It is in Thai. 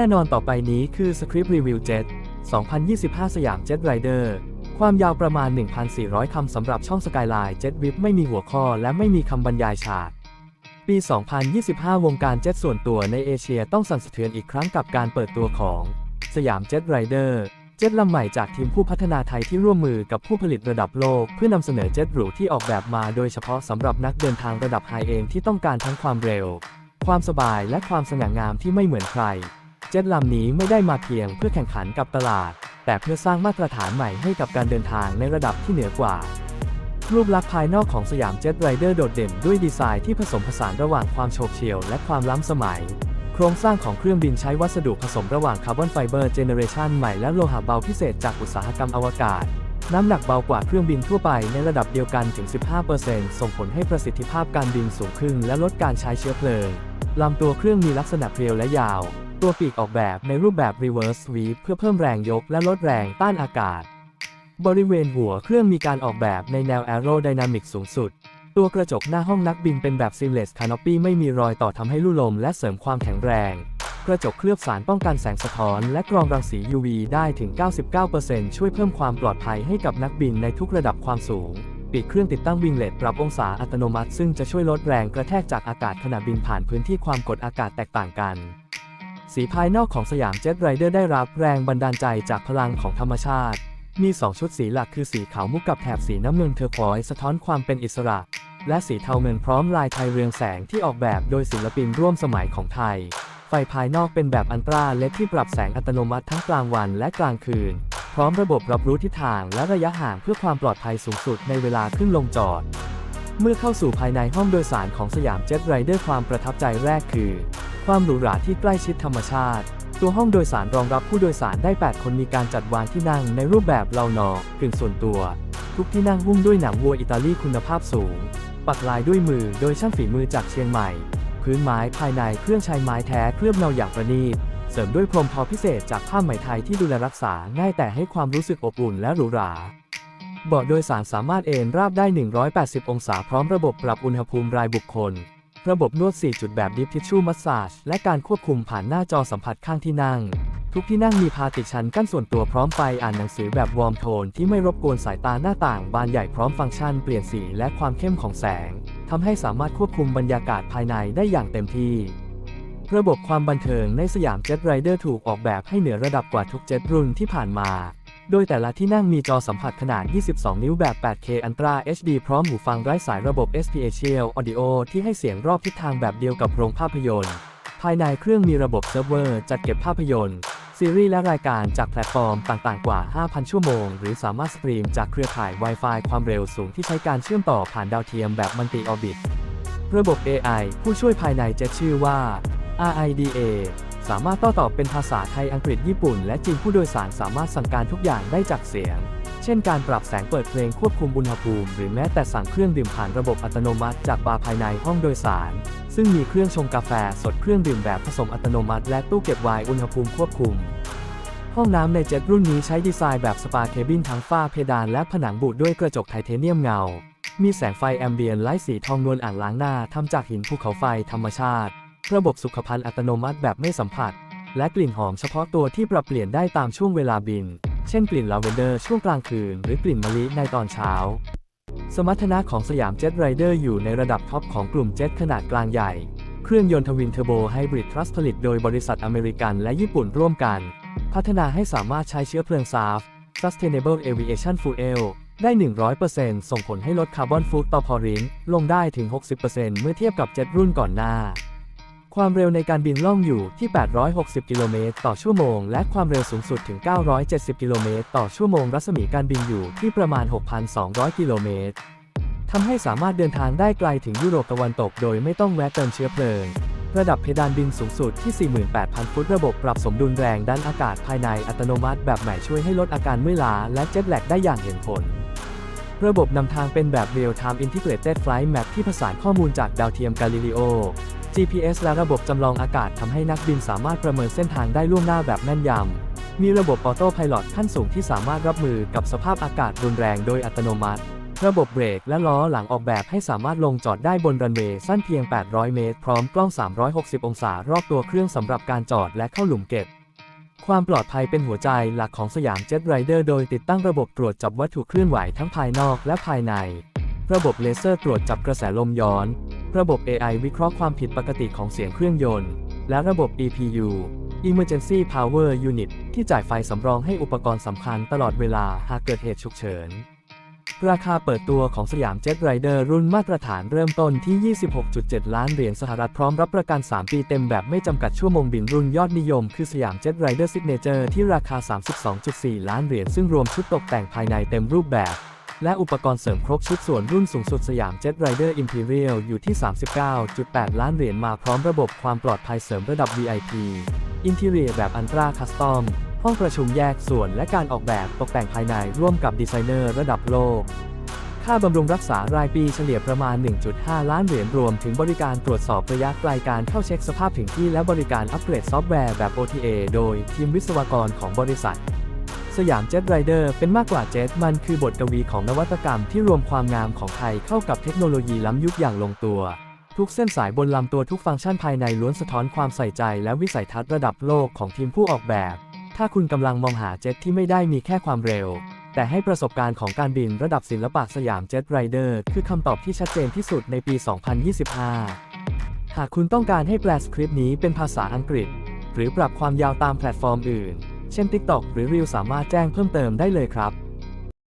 แน่นอนต่อไปนี้คือสคริปต์รีวิวเจ็ต2025 สยามเจ็ตไรเดอร์ความยาวประมาณ 1,400 คำสำหรับช่องสกายไลน์เจ็ตวิปไม่มีหัวข้อและไม่มีคำบรรยายฉาก ปี 2025 วงการเจ็ตส่วนตัวในเอเชียต้องสั่นสะเทือนอีกครั้งกับการเปิดตัวของสยามเจ็ตไรเดอร์เจ็ตลำใหม่จากทีมผู้พัฒนาไทยที่ร่วมมือกับผู้ผลิตระดับโลก เพื่อนำเสนอเจ็ตหรูที่ออกแบบมาโดยเฉพาะสำหรับนักเดินทางระดับไฮเองที่ต้องการทั้งความเร็ว ความสบายและความสง่างามที่ไม่เหมือนใคร เจ็ตลำนี้ไม่ได้มาเพียงเพื่อแข่งขันกับตลาด แต่เพื่อสร้างมาตรฐานใหม่ให้กับการเดินทางในระดับที่เหนือกว่า รูปลักษณ์ภายนอกของสยามเจ็ตไรเดอร์โดดเด่นด้วยดีไซน์ที่ผสมผสานระหว่างความโฉบเฉี่ยวและความล้ำสมัย โครงสร้างของเครื่องบินใช้วัสดุผสมระหว่างคาร์บอนไฟเบอร์เจเนเรชันใหม่และโลหะเบาพิเศษจากอุตสาหกรรมอวกาศน้ำหนักเบากว่าเครื่องบินทั่วไปในระดับเดียวกันถึง 15%ส่งผลให้ประสิทธิภาพการบินสูงขึ้นและลดการใช้เชื้อเพลิง ลำตัวเครื่องมีลักษณะเรียวและยาว ตัวปีกออกแบบในรูปแบบ reverse sweep เพื่อเพิ่มแรงยกและลดแรงต้านอากาศ บริเวณหัวเครื่องมีการออกแบบในแนว aerodynamic สูงสุด ตัวกระจกหน้าห้องนักบินเป็นแบบ seamless canopy ไม่มีรอยต่อทำให้ลู่ลมและเสริมความแข็งแรง กระจกเคลือบสารป้องกันแสงสะท้อนและกรองรังสี UV ได้ถึง 99%ช่วยเพิ่มความปลอดภัยให้กับนักบินในทุกระดับความสูงปีกเครื่องติดตั้งวิงเลตปรับองศาอัตโนมัติ ซึ่งจะช่วยลดแรงกระแทกจากอากาศขณะบินผ่านพื้นที่ความกดอากาศแตกต่างกัน สีภายนอกของสยามเจ็ตไรเดอร์ได้รับแรงบันดาลใจจากพลังของธรรมชาติ มี 2 ชุดสีหลักคือสีขาวมุกกับแถบสีน้ำเงินเทอร์ควอยซ์สะท้อนความเป็นอิสระ และสีเทาเงินพร้อมลายไทยเรืองแสงที่ออกแบบโดยศิลปินร่วมสมัยของไทย ไฟภายนอกเป็นแบบอันตราเลดที่ปรับแสงอัตโนมัติทั้งกลางวันและกลางคืน พร้อมระบบรับรู้ทิศทางและระยะห่างเพื่อความปลอดภัยสูงสุดในเวลาขึ้นลงจอด เมื่อเข้าสู่ภายในห้องโดยสารของสยามเจ็ตไรเดอร์ความประทับใจแรกคือ ความหรูหราที่ใกล้ชิดธรรมชาติ ตัวห้องโดยสารรองรับผู้โดยสารได้ 8 คนมีการจัดวางที่นั่งในรูปแบบเลานอกึ่งส่วนตัว ทุกที่นั่งหุ้มด้วยหนังวัวอิตาลีคุณภาพสูง ปักลายด้วยมือโดยช่างฝีมือจากเชียงใหม่ พื้นไม้ภายในเครื่องใช้ไม้แท้เคลือบเงาอย่างประณีตเสริมด้วยพรมทอพิเศษจากผ้าไหมไทยที่ดูแลรักษาง่ายแต่ให้ความรู้สึกอบอุ่นและหรูหราเบาะโดยสารสามารถเอนราบได้ 180 องศาพร้อมระบบปรับอุณหภูมิรายบุคคล ระบบนวด 4 จุดแบบดิฟทิชชู่มัสซาจและการควบคุมผ่านหน้าจอสัมผัสข้างที่นั่ง ทุกที่นั่งมีพาติชันกั้นส่วนตัวพร้อมไฟอ่านหนังสือแบบวอร์มโทนที่ไม่รบกวนสายตาหน้าต่างบานใหญ่พร้อมฟังก์ชันเปลี่ยนสีและความเข้มของแสงทำให้สามารถควบคุมบรรยากาศภายในได้อย่างเต็มที่ ระบบความบันเทิงในสยามเจ็ตไรเดอร์ถูกออกแบบให้เหนือระดับกว่าทุกเจ็ตรุ่นที่ผ่านมา โดยแต่ละที่นั่งมีจอสัมผัสขนาด 22 นิ้วแบบ 8K Ultra HD พร้อมหูฟังไร้สายระบบ Spatial Audio ที่ให้เสียงรอบทิศทางแบบเดียวกับโรงภาพยนตร์ ภายในเครื่องมีระบบเซิร์ฟเวอร์ จัดเก็บภาพยนตร์ ซีรีส์และรายการจากแพลตฟอร์มต่างๆ กว่า 5,000 ชั่วโมง หรือสามารถสตรีมจากเครือข่าย Wi-Fi ความเร็วสูงที่ใช้การเชื่อมต่อผ่านดาวเทียมแบบมัลติออร์บิท ระบบ AI ผู้ช่วยภายในจ็ตชื่อว่า RIDA สามารถโต้ตอบเป็นภาษาไทย อังกฤษ ญี่ปุ่น และจีน ผู้โดยสารสามารถสั่งการทุกอย่างได้จากเสียง เช่น การปรับแสงเปิดเพลงควบคุมอุณหภูมิ หรือแม้แต่สั่งเครื่องดื่มผ่านระบบอัตโนมัติ จากบาร์ภายในห้องโดยสาร ซึ่งมีเครื่องชงกาแฟสดเครื่องดื่มแบบผสมอัตโนมัติ และตู้เก็บไวน์อุณหภูมิควบคุม ห้องน้ำในเจ็ตรุ่นนี้ใช้ดีไซน์แบบสปาเคบินทั้งฝ้าเพดานและผนังบูดด้วยกระจกไทเทเนียมเงา มีแสงไฟแอมเบียนไลท์สีทองนวลอ่างล้างหน้าทำจากหินภูเขาไฟธรรมชาติ ระบบสุขภัณฑ์อัตโนมัติแบบไม่สัมผัส และกลิ่นหอมเฉพาะตัวที่ปรับเปลี่ยนได้ตามช่วงเวลาบิน เช่นกลิ่นลาเวนเดอร์ช่วงกลางคืน หรือกลิ่นมะลิในตอนเช้า สมรรถนะของสยามเจ็ตไรเดอร์อยู่ในระดับท็อปของกลุ่มเจ็ตขนาดกลางใหญ่ เครื่องยนต์ทวินเทอร์โบไฮบริดทรัสผลิตโดยบริษัทอเมริกันและญี่ปุ่นร่วมกัน พัฒนาให้สามารถใช้เชื้อเพลิงซาฟ Sustainable Aviation Fuel ได้ 100%ส่งผลให้ลดคาร์บอนฟุตต่อพอรินลงได้ถึง 60%เมื่อเทียบกับเจ็ตรุ่นก่อนหน้า ความเร็วในการบินล่องอยู่ที่ 860 กิโลเมตรต่อชั่วโมง และความเร็วสูงสุดถึง 970 กิโลเมตรต่อชั่วโมง รัศมีการบินอยู่ที่ประมาณ 6,200 กิโลเมตรทำให้สามารถเดินทางได้ไกลถึงยุโรปตะวันตกโดยไม่ต้องแวะเติมเชื้อเพลิง ระดับเพดานบินสูงสุดที่ 48,000 ฟุตระบบปรับสมดุลแรงด้านอากาศภายในอัตโนมัติแบบใหม่ช่วยให้ลดอาการเมื่อยล้าและเจ็ตแลกได้อย่างเห็นผลระบบนำทางเป็นแบบ Real Time Integrated Flight Map ที่ผสานข้อมูลจากดาวเทียม Galileo GPS และระบบจำลองอากาศทำให้นักบินสามารถประเมินเส้นทางได้ล่วงหน้าแบบแม่นยำ มีระบบออโต้พลอตขั้นสูงที่สามารถรับมือกับสภาพอากาศรุนแรงโดยอัตโนมัติ ระบบเบรกและล้อหลังออกแบบให้สามารถลงจอดได้บนรันเวย์สั้นเพียง 800 เมตร พร้อมกล้อง 360 องศารอบตัวเครื่องสำหรับการจอดและเข้าหลุมเก็บความปลอดภัยเป็นหัวใจหลักของสยามเจ็ตไรเดอร์โดยติดตั้งระบบตรวจจับวัตถุเคลื่อนไหวทั้งภายนอกและภายใน ระบบเลเซอร์ตรวจจับกระแสลมย้อน ระบบ AI วิเคราะห์ความผิดปกติของเสียงเครื่องยนต์ และระบบ EPU Emergency Power Unit ที่จ่ายไฟสำรองให้อุปกรณ์สำคัญตลอดเวลาหากเกิดเหตุฉุกเฉิน ราคาเปิดตัวของสยามเจ็ตไรเดอร์รุ่นมาตรฐานเริ่มต้นที่ 26.7 ล้านเหรียญสหรัฐพร้อมรับประกัน 3 ปีเต็มแบบไม่จำกัดชั่วโมงบินรุ่นยอดนิยม คือสยามเจ็ตไรเดอร์ซิกเนเจอร์ที่ราคา 32.4 ล้านเหรียญซึ่งรวมชุดตกแต่งภายในเต็มรูปแบบ และอุปกรณ์เสริมครบชุดส่วนรุ่นสูงสุดสยามเจ็ตไรเดอร์อิมพีเรียลอยู่ที่ 39.8 ล้านเหรียญมาพร้อมระบบความปลอดภัยเสริมระดับ VIP อินทีเรียแบบอันตราคัสตอมห้องประชุมแยกส่วนและการออกแบบตกแต่งภายในร่วมกับดีไซเนอร์ระดับโลก ค่าบำรุงรักษารายปีเฉลี่ยประมาณ 1.5 ล้านเหรียญรวมถึงบริการตรวจสอบระยะไกลการเข้าเช็คสภาพถึงที่และบริการอัปเกรดซอฟต์แวร์แบบ OTA โดยทีมวิศวกรของบริษัท สยามเจ็ตไรเดอร์เป็นมากกว่าเจ็ตมันคือบทกวีของนวัตกรรมที่รวมความงามของไทยเข้ากับเทคโนโลยีล้ำยุคอย่างลงตัว ทุกเส้นสายบนลำตัวทุกฟังก์ชันภายในล้วนสะท้อนความใส่ใจและวิสัยทัศน์ระดับโลกของทีมผู้ออกแบบ ถ้าคุณกำลังมองหาเจ็ตที่ไม่ได้มีแค่ความเร็ว แต่ให้ประสบการณ์ของการบินระดับศิลปะสยามเจ็ตไรเดอร์คือคำตอบที่ชัดเจนที่สุดในปี 2025 หากคุณต้องการให้แปลสคริปต์นี้เป็นภาษาอังกฤษ หรือปรับความยาวตามแพลตฟอร์มอื่น เช่น TikTok หรือ Reel สามารถแจ้งเพิ่มเติมได้เลยครับ